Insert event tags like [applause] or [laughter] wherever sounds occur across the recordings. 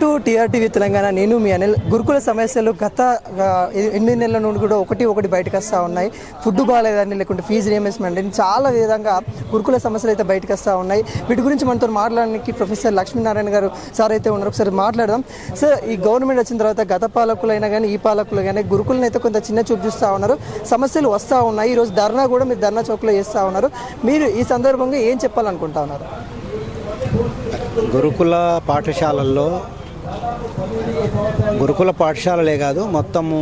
To TRTV Telangana నేను మీ అనిల్ గురుకుల సమస్యలు గత ఎన్ని నెలల నుండి కూడా ఒకటి ఒకటి బయటకు వస్తూ ఉన్నాయి. ఫుడ్ బాగాలేదని లేకుంటే ఫీజు రియంబర్స్మెంట్ అని చాలా విధంగా గురుకుల సమస్యలు అయితే బయటకు వస్తూ ఉన్నాయి. వీటి గురించి మనతో మాట్లాడడానికి ప్రొఫెసర్ లక్ష్మీనారాయణ గారు సార్ అయితే ఉన్నారు. ఒకసారి మాట్లాడదాం. సార్ ఈ గవర్నమెంట్ వచ్చిన తర్వాత గత పాలకులైనా కానీ ఈ పాలకులు కానీ గురుకులను అయితే కొంత చిన్న చూపు చూస్తూ ఉన్నారు. సమస్యలు వస్తూ ఉన్నాయి. ఈరోజు ధర్నా కూడా మీరు ధర్నా చౌక్లో చేస్తూ ఉన్నారు. మీరు ఈ సందర్భంగా ఏం చెప్పాలనుకుంటా ఉన్నారు? గురుకుల పాఠశాలల్లో గురుకుల పాఠశాలలే కాదు మొత్తము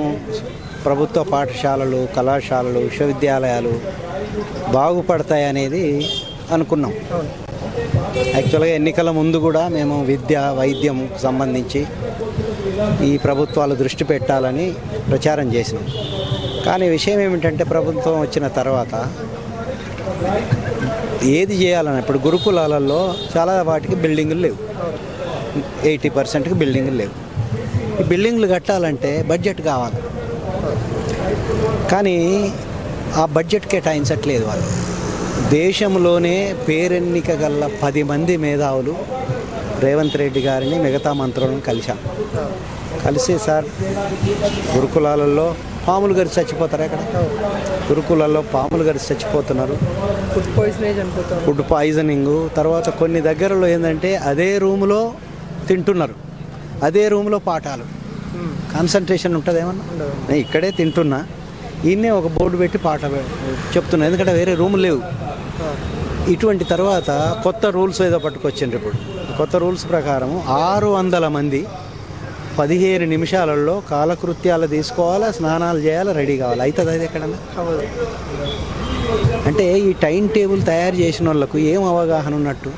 ప్రభుత్వ పాఠశాలలు కళాశాలలు విశ్వవిద్యాలయాలు బాగుపడతాయనేది అనుకున్నాం. యాక్చువల్గా ఎన్నికల ముందు కూడా మేము విద్య వైద్యం సంబంధించి ఈ ప్రభుత్వాలు దృష్టి పెట్టాలని ప్రచారం చేసినాం. కానీ విషయం ఏమిటంటే ప్రభుత్వం వచ్చిన తర్వాత ఏది చేయాలని ఇప్పుడు గురుకులాలలో చాలా వాటికి బిల్డింగులు లేవు. ఎయిటీ పర్సెంట్కి బిల్డింగులు లేవు. ఈ బిల్డింగ్లు కట్టాలంటే బడ్జెట్ కావాలి. కానీ ఆ బడ్జెట్ కేటాయించట్లేదు వాళ్ళు. దేశంలోనే పేరెన్నిక గల పది మంది మేధావులు రేవంత్ రెడ్డి గారిని మిగతా మంత్రులను కలిశాం. కలిసి సార్ గురుకులాలలో పాములు గరిచి చచ్చిపోతారు ఎక్కడ గురుకులాల్లో పాములు గరిచి చచ్చిపోతున్నారు. ఫుడ్ అనుకుంటాం ఫుడ్ పాయిజనింగ్. తర్వాత కొన్ని దగ్గరలో ఏంటంటే అదే రూములో తింటున్నారు. అదే రూమ్లో పాఠాలు. కాన్సన్ట్రేషన్ ఉంటుంది ఏమన్నా నేను ఇక్కడే తింటున్నా. ఈయన్నే ఒక బోర్డు పెట్టి పాట చెప్తున్నా. ఎందుకంటే వేరే రూమ్ లేవు. ఇటువంటి తర్వాత కొత్త రూల్స్ ఏదో పట్టుకొచ్చిండ్రు ఇప్పుడు. కొత్త రూల్స్ ప్రకారం ఆరు వందల మంది పదిహేను నిమిషాలలో కాలకృత్యాలు తీసుకోవాలా స్నానాలు చేయాలి రెడీ కావాలి? అవుతుంది అది ఎక్కడన్నా? అంటే ఈ టైం టేబుల్ తయారు చేసిన వాళ్ళకు ఏం అవగాహన ఉన్నట్టు?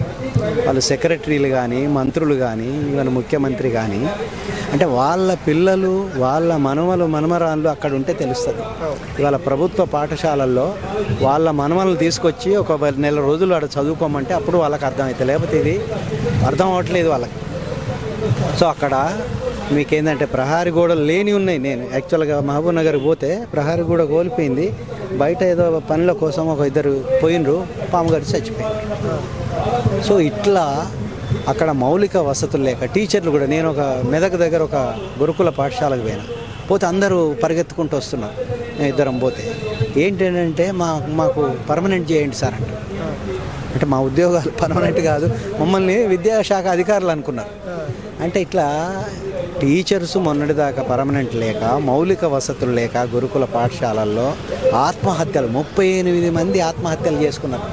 వాళ్ళు సెక్రటరీలు కానీ మంత్రులు కానీ ఈవెన్ ముఖ్యమంత్రి కానీ అంటే వాళ్ళ పిల్లలు వాళ్ళ మనమలు మనమరాళ్ళు అక్కడ ఉంటే తెలుస్తుంది. ఇవాళ ప్రభుత్వ పాఠశాలల్లో వాళ్ళ మనమలను తీసుకొచ్చి ఒక నెల రోజులు అక్కడ చదువుకోమంటే అప్పుడు వాళ్ళకి అర్థమవుతుంది లేకపోతే ఇది అర్థం అవ్వట్లేదు వాళ్ళకి. సో అక్కడ మీకేందంటే ప్రహారీ గోడలు లేని ఉన్నాయి. నేను యాక్చువల్గా మహబూబ్ నగర్ పోతే ప్రహారీ గోడ కోల్పోయింది. బయట ఏదో పనుల కోసం ఒక ఇద్దరు పోయినరు పాము గడిచి సో ఇట్లా అక్కడ మౌలిక వసతులు లేక టీచర్లు కూడా నేను ఒక మెదక్ దగ్గర ఒక గురుకుల పాఠశాలకు పోయినా. పోతే అందరూ పరిగెత్తుకుంటూ వస్తున్నారు ఇద్దరం పోతే. ఏంటంటే మా మాకు పర్మనెంట్ చేయండి సార్ అంటే అంటే మా ఉద్యోగాలు [laughs] పర్మనెంట్ కాదు మమ్మల్ని విద్యాశాఖ అధికారులు అనుకున్నారు. అంటే ఇట్లా టీచర్స్ మొన్నటిదాకా పర్మనెంట్ లేక మౌలిక వసతులు లేక గురుకుల పాఠశాలల్లో ఆత్మహత్యలు ముప్పై ఎనిమిది మంది ఆత్మహత్యలు చేసుకున్నారు.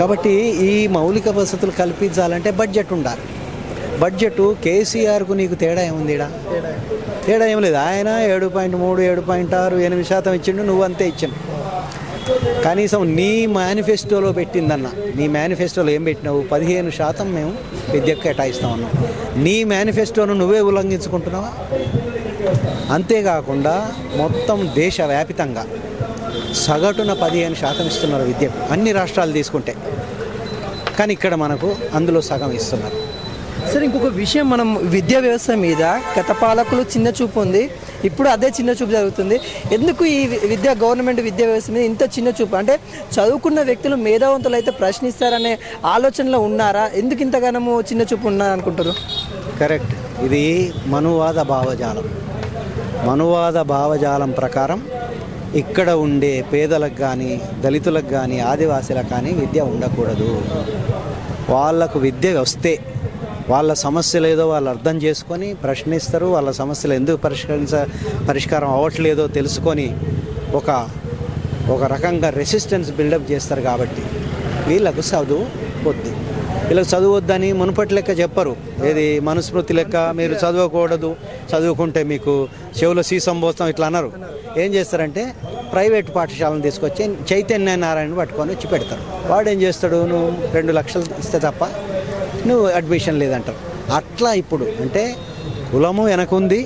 కాబట్టి ఈ మౌలిక వసతులు కల్పించాలంటే బడ్జెట్ ఉండాలి. బడ్జెట్ కేసీఆర్కు నీకు తేడా ఏముంది ఈడ తేడా ఏం లేదు. ఆయన ఏడు పాయింట్ మూడు ఏడు పాయింట్ ఆరు ఎనిమిది శాతం ఇచ్చిండు నువ్వు అంతే ఇచ్చిండు. కనీసం నీ మేనిఫెస్టోలో పెట్టిందన్న. నీ మేనిఫెస్టోలో ఏం పెట్టినావు? పదిహేను శాతం మేము విద్యకు కేటాయిస్తా ఉన్నాం. నీ మేనిఫెస్టోను నువ్వే ఉల్లంఘించుకుంటున్నావా? అంతేకాకుండా మొత్తం దేశవ్యాపితంగా సగటున పదిహేను శాతం ఇస్తున్నారు విద్యకు. అన్ని రాష్ట్రాలు తీసుకుంటే. కానీ ఇక్కడ మనకు అందులో సగం ఇస్తున్నారు. సార్ ఇంకొక విషయం మనం విద్యా వ్యవస్థ మీద గత పాలకులు చిన్న చూపు ఉంది. ఇప్పుడు అదే చిన్న చూపు జరుగుతుంది. ఎందుకు ఈ విద్యా గవర్నమెంట్ విద్యా వ్యవస్థ మీద ఇంత చిన్న చూపు? అంటే చదువుకున్న వ్యక్తులు మేధావంతులు అయితే ప్రశ్నిస్తారనే ఆలోచనలో ఉన్నారా? ఎందుకు ఇంతగానము చిన్న చూపు ఉన్నారనుకుంటారు కరెక్ట్. ఇది మనువాద భావజాలం. మనువాద భావజాలం ప్రకారం ఇక్కడ ఉండే పేదలకు కానీ దళితులకు కానీ ఆదివాసీలకు కానీ విద్య ఉండకూడదు. వాళ్ళకు విద్య వస్తే వాళ్ళ సమస్యలు ఏదో వాళ్ళు అర్థం చేసుకొని ప్రశ్నిస్తారు వాళ్ళ సమస్యలు ఎందుకు పరిష్కరించ పరిష్కారం అవ్వట్లేదో తెలుసుకొని ఒక ఒక రకంగా రెసిస్టెన్స్ బిల్డప్ చేస్తారు కాబట్టి వీళ్ళకు చదువు వద్దు. వీళ్ళకి చదువు వద్దని మునుపటి లెక్క చెప్పరు. ఏది మనుస్మృతి లెక్క మీరు చదవకూడదు చదువుకుంటే మీకు చెవులో సీసం పోస్తాం ఇట్లా అన్నారు ఏం చేస్తారంటే ప్రైవేట్ పాఠశాలను తీసుకొచ్చి చైతన్య నారాయణ పట్టుకొని వచ్చి పెడతారు. వాడు ఏం చేస్తాడు? నువ్వు రెండు లక్షలు ఇస్తే తప్ప నువ్వు అడ్మిషన్ లేదంటారు. అట్లా ఇప్పుడు అంటే కులము వెనకుంది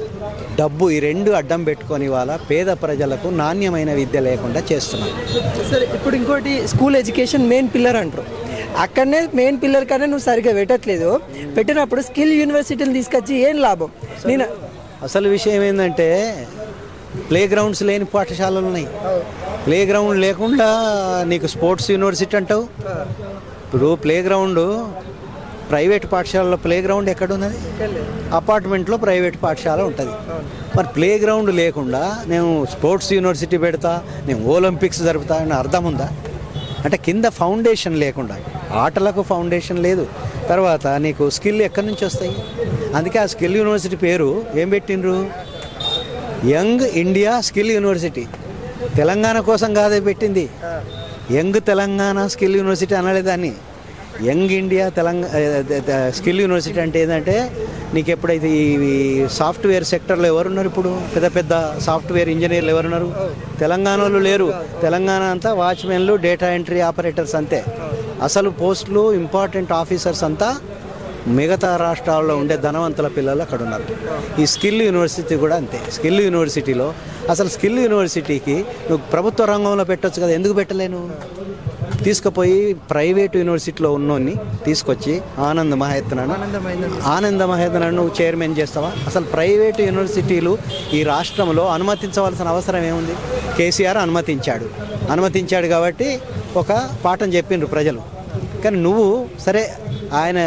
డబ్బు ఈ రెండు అడ్డం పెట్టుకొని వాళ్ళ పేద ప్రజలకు నాణ్యమైన విద్య లేకుండా చేస్తున్నారు. సరే ఇప్పుడు ఇంకోటి స్కూల్ ఎడ్యుకేషన్ మెయిన్ పిల్లర్ అంటారు. అక్కడనే మెయిన్ పిల్లర్ కన్నా నువ్వు సరిగ్గా పెట్టట్లేదు. పెట్టినప్పుడు స్కిల్ యూనివర్సిటీలు తీసుకొచ్చి ఏం లాభం? నేను అసలు విషయం ఏంటంటే ప్లే గ్రౌండ్స్ లేని పాఠశాలలు ఉన్నాయి. ప్లే గ్రౌండ్ లేకుండా నీకు స్పోర్ట్స్ యూనివర్సిటీ అంటావు. ఇప్పుడు ప్లే గ్రౌండ్ ప్రైవేట్ పాఠశాలలో ప్లే గ్రౌండ్ ఎక్కడ ఉన్నది అపార్ట్మెంట్లో ప్రైవేట్ పాఠశాల ఉంటుంది. మరి ప్లే గ్రౌండ్ లేకుండా నేను స్పోర్ట్స్ యూనివర్సిటీ పెడతా నేను ఒలింపిక్స్ జరుపుతా అని అర్థం ఉందా? అంటే కింద ఫౌండేషన్ లేకుండా ఆటలకు ఫౌండేషన్ లేదు. తర్వాత నీకు స్కిల్ ఎక్కడి నుంచి వస్తాయి? అందుకే ఆ స్కిల్ యూనివర్సిటీ పేరు ఏం పెట్టిండ్రు? Young India skill university. Telangana కోసం కాదే పెట్టింది. యంగ్ తెలంగాణ స్కిల్ యూనివర్సిటీ అనలేదు దాన్ని young India Telangana skill university అంటే ఏంటంటే నీకు ఎప్పుడైతే ఈ సాఫ్ట్వేర్ సెక్టర్లో ఎవరున్నారు ఇప్పుడు? పెద్ద పెద్ద సాఫ్ట్వేర్ ఇంజనీర్లు ఎవరున్నారు? తెలంగాణలో లేరు. తెలంగాణ అంతా వాచ్మెన్లు డేటా ఎంట్రీ ఆపరేటర్స్ అంతే. అసలు పోస్టులు ఇంపార్టెంట్ ఆఫీసర్స్ అంతా మిగతా రాష్ట్రాల్లో ఉండే ధనవంతుల పిల్లలు అక్కడ ఉన్నారు ఈ స్కిల్ యూనివర్సిటీ కూడా అంతే. స్కిల్ యూనివర్సిటీలో అసలు స్కిల్ యూనివర్సిటీకి నువ్వు ప్రభుత్వ రంగంలో పెట్టొచ్చు కదా ఎందుకు పెట్టలేను? తీసుకుపోయి ప్రైవేట్ యూనివర్సిటీలో ఉన్నోన్ని తీసుకొచ్చి ఆనంద్ మహేతనను ఆనంద మహేతనను నువ్వు చైర్మన్ చేస్తావా? అసలు ప్రైవేట్ యూనివర్సిటీలు ఈ రాష్ట్రంలో అనుమతించవలసిన అవసరం ఏముంది? కేసీఆర్ అనుమతించాడు. అనుమతించాడు కాబట్టి ఒక పాఠం చెప్పిండ్రు ప్రజలు. కానీ నువ్వు సరే ఆయన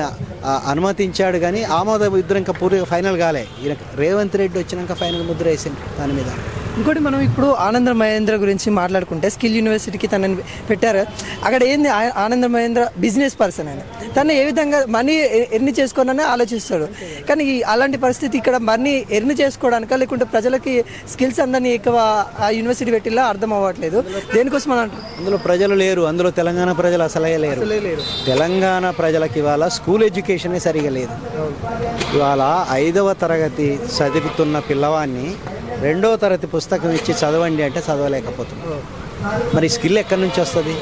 అనుమతించాడు కానీ ఆమోద ముద్ర ఇంకా పూర్తిగా ఫైనల్ కాలే. ఈయన రేవంత్ రెడ్డి వచ్చినాక ఫైనల్ ముద్ర వేసిండు దాని మీద. ఇంకోటి మనం ఇప్పుడు ఆనంద మహేంద్ర గురించి మాట్లాడుకుంటే స్కిల్ యూనివర్సిటీకి తనని పెట్టారు. అక్కడ ఏంది? ఆనంద మహేంద్ర బిజినెస్ పర్సన్ ఆయన. తను ఏ విధంగా మనీ ఎర్ని చేసుకోవాలని ఆలోచిస్తాడు. కానీ అలాంటి పరిస్థితి ఇక్కడ మనీ ఎర్ని చేసుకోవడానిక లేకుంటే ప్రజలకి స్కిల్స్ అందరినీ ఎక్కువ ఆ యూనివర్సిటీ పెట్టిలా అర్థం అవ్వట్లేదు. దేనికోసం మనం అంటారు అందులో ప్రజలు లేరు. అందులో తెలంగాణ ప్రజలు అసలే లేరు. తెలంగాణ ప్రజలకి ఇవాళ స్కూల్ ఎడ్యుకేషనే సరిగా లేదు. ఇవాళ ఐదవ తరగతి చదువుతున్న పిల్లవాడిని రెండో తరగతి పుస్తకం ఇచ్చి చదవండి అంటే చదవలేకపోతున్నాం. మరి స్కిల్ ఎక్కడి నుంచి వస్తుంది?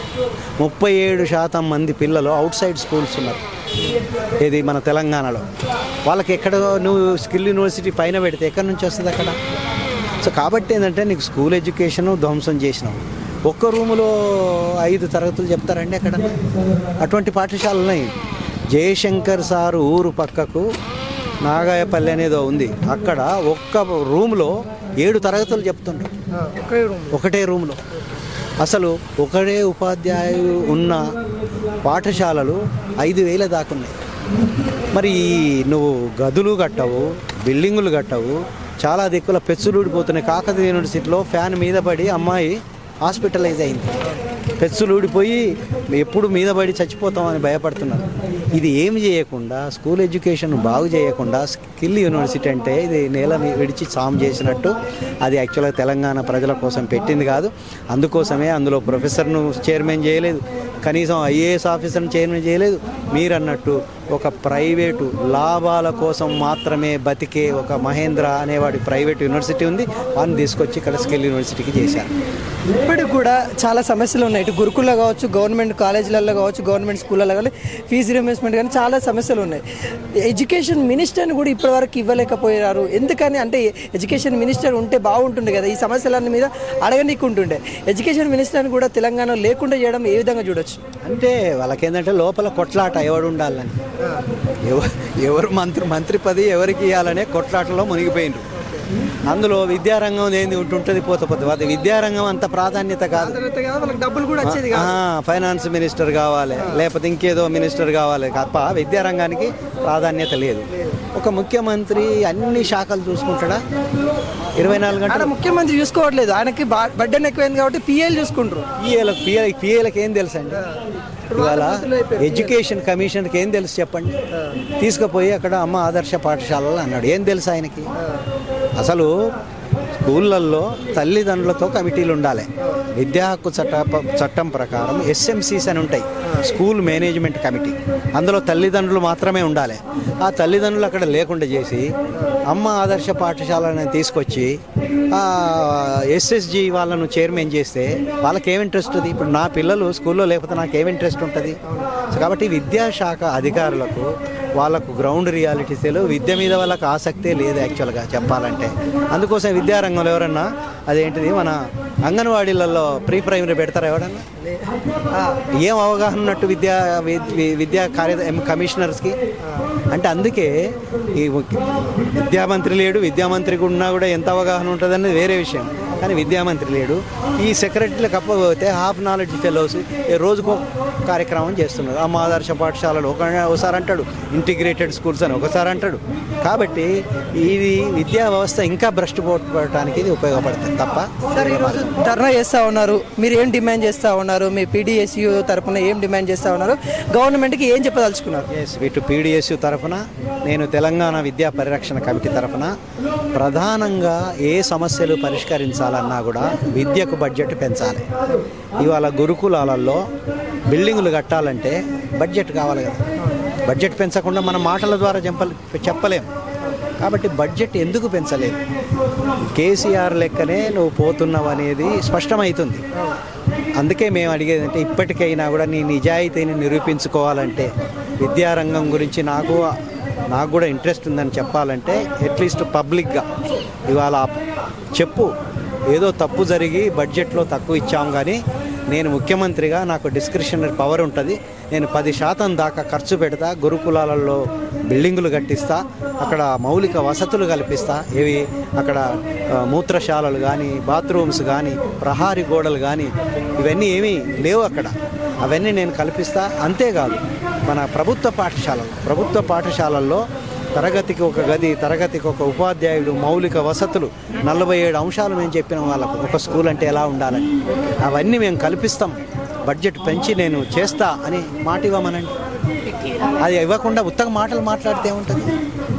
ముప్పై ఏడు శాతం మంది పిల్లలు అవుట్ సైడ్ స్కూల్స్ ఉన్నారు. ఇది మన తెలంగాణలో. వాళ్ళకి ఎక్కడ నువ్వు స్కిల్ యూనివర్సిటీ పైన పెడితే ఎక్కడి నుంచి వస్తుంది అక్కడ? సో కాబట్టి ఏంటంటే నీకు స్కూల్ ఎడ్యుకేషన్ ధ్వంసం చేసినావు ఒక్క రూములో ఐదు తరగతులు చెప్తారండి అక్కడ? అటువంటి పాఠశాలలు ఉన్నాయి. జయశంకర్ సార్ ఊరు పక్కకు నాగాయపల్లి అనేదో ఉంది. అక్కడ ఒక్క రూమ్లో ఏడు తరగతులు చెప్తుండ్రు. ఒకటే రూమ్లో. అసలు ఒకటే ఉపాధ్యాయులు ఉన్న పాఠశాలలు ఐదు వేల దాకున్నాయి మరి ఈ నువ్వు గదులు కట్టవు బిల్డింగులు కట్టవు చాలా దిక్కుల పెచ్చులు ఊడిపోతున్నాయి. కాకతీయ యూనివర్సిటీలో ఫ్యాన్ మీద పడి అమ్మాయి హాస్పిటలైజ్ అయింది. పెచ్చులు ఊడిపోయి ఎప్పుడు మీద పడి చచ్చిపోతామని భయపడుతున్నారు. ఇది ఏమి చేయకుండా స్కూల్ ఎడ్యుకేషన్ బాగు చేయకుండా స్కిల్ యూనివర్సిటీ అంటే ఇది నేల విడిచి సామ్ చేసినట్టు అది యాక్చువల్గా తెలంగాణ ప్రజల కోసం పెట్టింది కాదు. అందుకోసమే అందులో ప్రొఫెసర్ను చైర్మన్ చేయలేదు. కనీసం ఐఏఎస్ ఆఫీసర్ని చైర్మన్ చేయలేదు. మీరు అన్నట్టు ఒక ప్రైవేటు లాభాల కోసం మాత్రమే బతికే ఒక మహేంద్ర అనేవాడి ప్రైవేట్ యూనివర్సిటీ ఉంది. వాడిని తీసుకొచ్చి ఇక్కడ స్కిల్ యూనివర్సిటీకి చేశారు. ఇప్పటికి కూడా చాలా సమస్యలు ఉన్నాయి. ఇటు గురుకుల్లో కావచ్చు గవర్నమెంట్ కాలేజీలలో కావచ్చు గవర్నమెంట్ స్కూళ్ళలో కానీ ఫీజు రియంబర్స్మెంట్ కానీ చాలా సమస్యలు ఉన్నాయి. ఎడ్యుకేషన్ మినిస్టర్ని కూడా ఇప్పటివరకు ఇవ్వలేకపోయారు. ఎందుకని అంటే ఎడ్యుకేషన్ మినిస్టర్ ఉంటే బాగుంటుంది కదా. ఈ సమస్యలన్నీ మీద అడగనీకుంటుండే. ఎడ్యుకేషన్ మినిస్టర్ని కూడా తెలంగాణ లేకుండా చేయడం ఏ విధంగా చూడొచ్చు? అంటే వాళ్ళకేంటంటే లోపల కొట్లాట ఎవడు ఉండాలని. ఎవ- ఎవరు మంత్రి మంత్రి పది ఎవరికి ఇవ్వాలనే కొట్లాటలో మునిగిపోయిండ్రు. అందులో విద్యారంగం ఏంది ఉంటుంటుంది పోత అది విద్యారంగం అంత ప్రాధాన్యత కాదు. డబ్బులు కూడా ఫైనాన్స్ మినిస్టర్ కావాలి లేకపోతే ఇంకేదో మినిస్టర్ కావాలి తప్ప విద్యారంగానికి ప్రాధాన్యత లేదు. ఒక ముఖ్యమంత్రి అన్ని శాఖలు చూసుకుంటాడా? ఇరవై నాలుగు గంటలు. ముఖ్యమంత్రి చూసుకోవట్లేదు. ఆయనకి బడ్డెన్ ఎక్కువైంది కాబట్టి పిఎల్ చూసుకుంటారు. పిఏలకు పిఏ పిఏలకు ఏం తెలుసు అండి ఇవాళ ఎడ్యుకేషన్ కమిషన్కి ఏం తెలుసు చెప్పండి? తీసుకుపోయి అక్కడ అమ్మ ఆదర్శ పాఠశాలలు అన్నాడు. ఏం తెలుసు ఆయనకి? అసలు స్కూళ్ళల్లో తల్లిదండ్రులతో కమిటీలు ఉండాలి. విద్యా హక్కు చట్ట చట్టం ప్రకారం ఎస్ఎంసీస్ అని ఉంటాయి. School management committee. అందులో తల్లిదండ్రులు మాత్రమే ఉండాలి. ఆ తల్లిదండ్రులు అక్కడ లేకుండా చేసి అమ్మ ఆదర్శ పాఠశాలని తీసుకొచ్చి ఎస్ఎస్జి వాళ్ళను చైర్మన్ చేస్తే వాళ్ళకి ఏం ఇంట్రెస్ట్ ఉంది? ఇప్పుడు నా పిల్లలు స్కూల్లో లేకపోతే నాకు ఏం ఇంట్రెస్ట్ ఉంటుంది? కాబట్టి విద్యాశాఖ అధికారులకు వాళ్ళకు గ్రౌండ్ రియాలిటీ తెలియదు విద్య మీద వాళ్ళకి ఆసక్తే లేదు యాక్చువల్గా చెప్పాలంటే. అందుకోసం విద్యారంగంలో ఎవరన్నా అదేంటిది మన అంగన్వాడీలలో ప్రీ ప్రైమరీ పెడతారా ఎవరన్నా? ఏం అవగాహన ఉన్నట్టు విద్యా విద్యా కార్య కమిషనర్స్కి? అంటే అందుకే ఈ విద్యామంత్రి లేడు విద్యామంత్రికి ఉన్నా కూడా ఎంత అవగాహన ఉంటుంది అనేది వేరే విషయం. కానీ విద్యామంత్రి లేడు. ఈ సెక్రటరీలకు అప్పపోతే హాఫ్ నాలెడ్జ్ ఫెలోస్ రోజుకు కార్యక్రమం చేస్తున్నారు అమ్మ ఆదర్శ పాఠశాలలు ఒక ఒకసారి అంటాడు ఇంటిగ్రేటెడ్ స్కూల్స్ అని ఒకసారి అంటాడు. కాబట్టి ఇది విద్యా వ్యవస్థ ఇంకా భ్రష్టు పోవడానికి ఇది ఉపయోగపడుతుంది తప్ప సార్ ఈరోజు ధర్నా చేస్తూ ఉన్నారు. మీరు ఏం డిమాండ్ చేస్తూ ఉన్నారు? మీ పీడిఎస్యు తరపున ఏం డిమాండ్ చేస్తూ ఉన్నారు? గవర్నమెంట్కి ఏం చెప్పదలుచుకున్నారు? ఎస్ ఇటు పీడిఎస్యు తరఫున నేను తెలంగాణ విద్యా పరిరక్షణ కమిటీ తరఫున ప్రధానంగా ఏ సమస్యలు పరిష్కరించాలన్నా కూడా విద్యకు బడ్జెట్ పెంచాలి. ఇవాళ గురుకులాలలో బిల్డింగులు కట్టాలంటే బడ్జెట్ కావాలి కదా. బడ్జెట్ పెంచకుండా మన మాటల ద్వారా చెప్పలే చెప్పలేం. కాబట్టి బడ్జెట్ ఎందుకు పెంచలేదు? కేసీఆర్ లెక్కనే నువ్వు పోతున్నావు అనేది స్పష్టమవుతుంది. అందుకే మేము అడిగేది అంటే ఇప్పటికైనా కూడా నీ నిజాయితీని నిరూపించుకోవాలంటే విద్యారంగం గురించి నాకు నాకు కూడా ఇంట్రెస్ట్ ఉందని చెప్పాలంటే అట్లీస్ట్ పబ్లిక్గా ఇవాళ చెప్పు. ఏదో తప్పు జరిగి బడ్జెట్లో తక్కువ ఇచ్చాం కానీ నేను ముఖ్యమంత్రిగా నాకు డిస్క్రిషనరీ పవర్ ఉంటుంది. నేను పది శాతం దాకా ఖర్చు పెడతా గురుకులాలలో బిల్డింగులు కట్టిస్తా అక్కడ మౌలిక వసతులు కల్పిస్తా. ఇవి అక్కడ మూత్రశాలలు కానీ బాత్రూమ్స్ కానీ ప్రహారీ గోడలు కానీ ఇవన్నీ ఏమీ లేవు అక్కడ. అవన్నీ నేను కల్పిస్తా. అంతేకాదు మన ప్రభుత్వ పాఠశాలలు ప్రభుత్వ పాఠశాలల్లో తరగతికి ఒక గది తరగతికి ఒక ఉపాధ్యాయుడు మౌలిక వసతులు నలభై ఏడు అంశాలు మేము చెప్పిన వాళ్ళకు. ఒక స్కూల్ అంటే ఎలా ఉండాలని. అవన్నీ మేము కల్పిస్తాం. బడ్జెట్ పెంచి నేను చేస్తా అని మాట ఇవ్వమనండి. అది ఇవ్వకుండా ఉత్తగ మాటలు మాట్లాడితే ఉంటుంది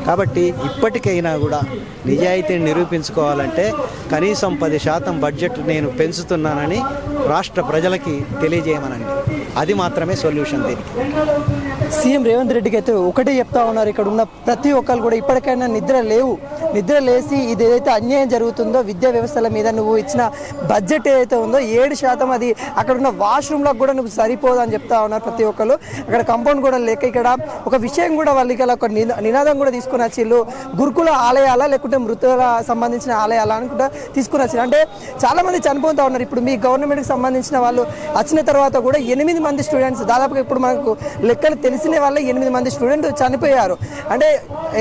కాబట్టి ఇప్పటికైనా కూడా నిజాయితీని నిరూపించుకోవాలంటే కనీసం పది శాతం బడ్జెట్ నేను పెంచుతున్నానని రాష్ట్ర ప్రజలకి తెలియజేయమనండి. అది మాత్రమే సొల్యూషన్ దీనికి. సీఎం రేవంత్ రెడ్డికి అయితే ఒకటే చెప్తా ఉన్నారు. ఇక్కడ ఉన్న ప్రతి ఒక్కరు కూడా ఇప్పటికైనా నిద్ర లేవు. నిద్ర లేసి ఇది ఏదైతే అన్యాయం జరుగుతుందో విద్యా వ్యవస్థల మీద నువ్వు ఇచ్చిన బడ్జెట్ ఏదైతే ఉందో ఏడు శాతం అది అక్కడ ఉన్న వాష్రూమ్లకు కూడా నువ్వు సరిపోదు అని చెప్తా ఉన్నారు ప్రతి ఒక్కరు. అక్కడ కంపౌండ్ కూడా లేక ఇక్కడ ఒక విషయం కూడా వాళ్ళు ఇక్కడ ఒక నినాదం కూడా తీసుకుని వచ్చిళ్ళు. గురుకుల ఆలయాలా లేకుంటే మృతుల సంబంధించిన ఆలయాలా అనుకుంటా తీసుకుని వచ్చిన అంటే చాలామంది చనిపోతూ ఉన్నారు. ఇప్పుడు మీ గవర్నమెంట్కి సంబంధించిన వాళ్ళు వచ్చిన తర్వాత కూడా ఎనిమిది మంది స్టూడెంట్స్ దాదాపుగా ఇప్పుడు మనకు లెక్కలు తెలిసిన వాళ్ళ ఎనిమిది మంది స్టూడెంట్ చనిపోయారు. అంటే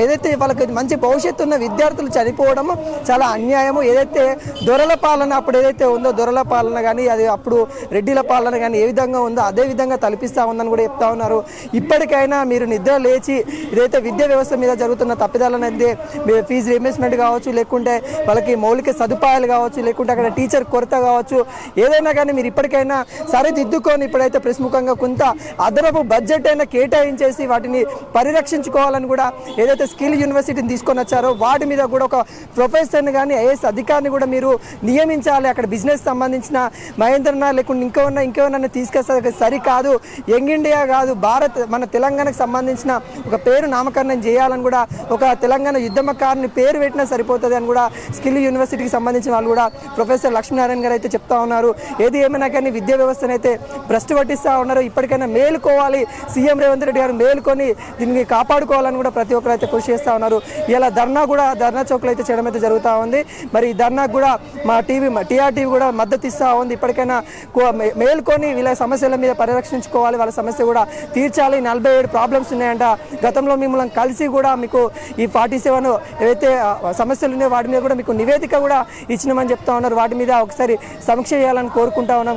ఏదైతే వాళ్ళకి మంచి భవిష్యత్తు ఉన్న విద్యార్థులు చనిపోవడం చాలా అన్యాయము. ఏదైతే దొరల పాలన అప్పుడు ఏదైతే ఉందో దొరల పాలన కానీ అది అప్పుడు రెడ్డిల పాలన కానీ ఏ విధంగా ఉందో అదే విధంగా తలపిస్తా ఉందని కూడా చెప్తా ఉన్నారు. ఇప్పటికైనా మీరు నిద్ర లేచి ఏదైతే విద్యా వ్యవస్థ మీద జరుగుతున్న తప్పిదాలనేది మీరు ఫీజు రీయింబర్స్మెంట్ కావచ్చు లేకుంటే వాళ్ళకి మౌలిక సదుపాయాలు కావచ్చు లేకుంటే అక్కడ టీచర్ కొరత కావచ్చు ఏదైనా కానీ మీరు ఇప్పటికైనా సరిదిద్దుకొని ఇప్పుడైతే ప్రముఖంగా కొంత అదనపు బడ్జెట్ అయినా కేటాయించేసి వాటిని పరిరక్షించుకోవాలని కూడా ఏదైతే స్కిల్ యూనివర్సిటీని తీసుకొని వచ్చారో వాటి మీద కూడా ఒక ప్రొఫెసర్ని కానీ ఐఏఎస్ అధికారిని కూడా మీరు నియమించాలి. అక్కడ బిజినెస్ సంబంధించిన మహేంద్రనా లేకుండా ఇంకేమన్నా ఇంకేమన్నా తీసుకొస్తే సరికాదు. యంగ్ ఇండియా కాదు భారత్ మన తెలంగాణకు సంబంధించిన ఒక పేరు నామకరణం చేయాలని కూడా ఒక తెలంగాణ యుద్ధమకారుని పేరు పెట్టినా సరిపోతుంది అని కూడా స్కిల్ యూనివర్సిటీకి సంబంధించిన వాళ్ళు కూడా ప్రొఫెసర్ లక్ష్మీనారాయణ గారు అయితే చెప్తా ఉన్నారు. ఏది ఏమైనా కానీ విద్యా వ్యవస్థను అయితే భ్రష్టు పట్టిస్తూ ఉన్నారు. ఇప్పటికైనా మేలుకోవాలి. సీఎం రేవంత్ రెడ్డి గారు మేలుకొని దీన్ని కాపాడుకోవాలని కూడా ప్రతి ఒక్కరు అయితే కృషి చేస్తూ ఉన్నారు. ఇలా ధర్నా కూడా ధర్నా చౌక్లో అయితే చేయడం అయితే జరుగుతూ ఉంది. మరి ఈ ధర్నాకు కూడా మా టీవీ మా టీఆర్ టీవీ కూడా మద్దతు ఇస్తూ ఉంది. ఇప్పటికైనా కో- మేల్కొని వీళ్ళ సమస్యల మీద పరిరక్షించుకోవాలి. వాళ్ళ సమస్య కూడా తీర్చాలి. నలభై ఏడు ప్రాబ్లమ్స్ ఉన్నాయంట. గతంలో మిమ్మల్ని కలిసి కూడా మీకు ఈ ఫార్టీ సెవెన్ ఏవైతే సమస్యలు ఉన్నాయో వాటి మీద కూడా మీకు నివేదిక కూడా ఇచ్చినామని చెప్తా ఉన్నారు. వాటి మీద ఒకసారి సమీక్ష చేయాలని కోరుకుంటా ఉన్నాం.